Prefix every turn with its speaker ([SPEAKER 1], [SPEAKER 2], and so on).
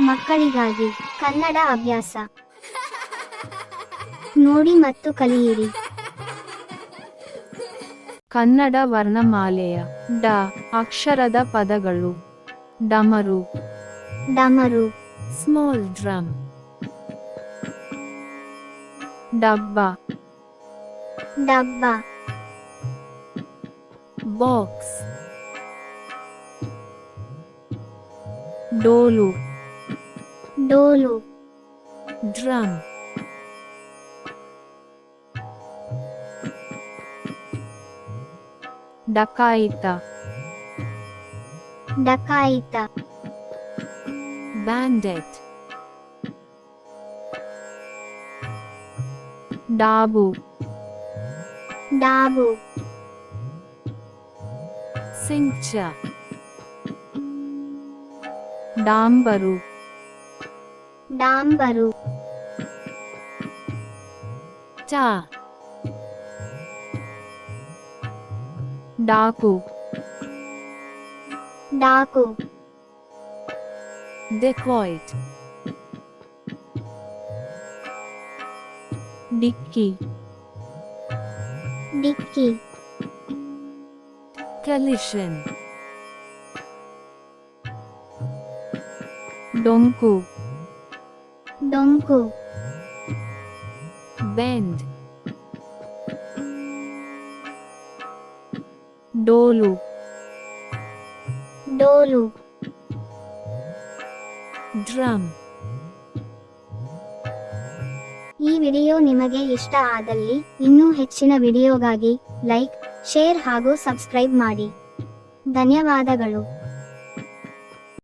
[SPEAKER 1] ಮಕ್ಕಳಿಗಾಗಿ ಕನ್ನಡ ಅಭ್ಯಾಸ. ನೋಡಿ ಮತ್ತು ಕಲಿಯಿರಿ.
[SPEAKER 2] ಕನ್ನಡ ವರ್ಣಮಾಲೆಯ ಡ ಅಕ್ಷರದ ಪದಗಳು. ಡಮರು.
[SPEAKER 1] ಡಮರು.
[SPEAKER 2] Small drum. ಡಬ್ಬ.
[SPEAKER 1] ಡಬ್ಬ.
[SPEAKER 2] ಬಾಕ್ಸ್. ಡೋಲು.
[SPEAKER 1] dulu.
[SPEAKER 2] Drum. Dakaita.
[SPEAKER 1] Dakaita.
[SPEAKER 2] Bandit. Dabu.
[SPEAKER 1] Dabu.
[SPEAKER 2] Cincha. Dambaru.
[SPEAKER 1] डाम्बरू
[SPEAKER 2] चा। डाकू।
[SPEAKER 1] डाकू।
[SPEAKER 2] decoit डिक्की।
[SPEAKER 1] डिक्की।
[SPEAKER 2] कलिशन। डोंकू।
[SPEAKER 1] ಡೊಂಕು
[SPEAKER 2] Bend. ಡೋಲು
[SPEAKER 1] ಡೋಲು
[SPEAKER 2] ಡ್ರಮ್
[SPEAKER 1] ಈ ವಿಡಿಯೋ ನಿಮಗೆ ಇಷ್ಟ ಆದಲ್ಲಿ ಇನ್ನೂ ಹೆಚ್ಚಿನ ವಿಡಿಯೋಗಾಗಿ ಲೈಕ್ ಶೇರ್ ಹಾಗೂ ಸಬ್ಸ್ಕ್ರೈಬ್ ಮಾಡಿ. ಧನ್ಯವಾದಗಳು.